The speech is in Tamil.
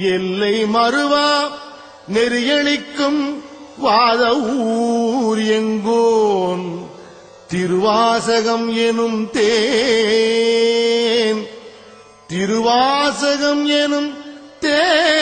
எல்லை மறுவா நெறியளிக்கும் வாத ஊர் எங்கோன் திருவாசகம் எனும் தேன். திருவாசகம் எனும் தேன்.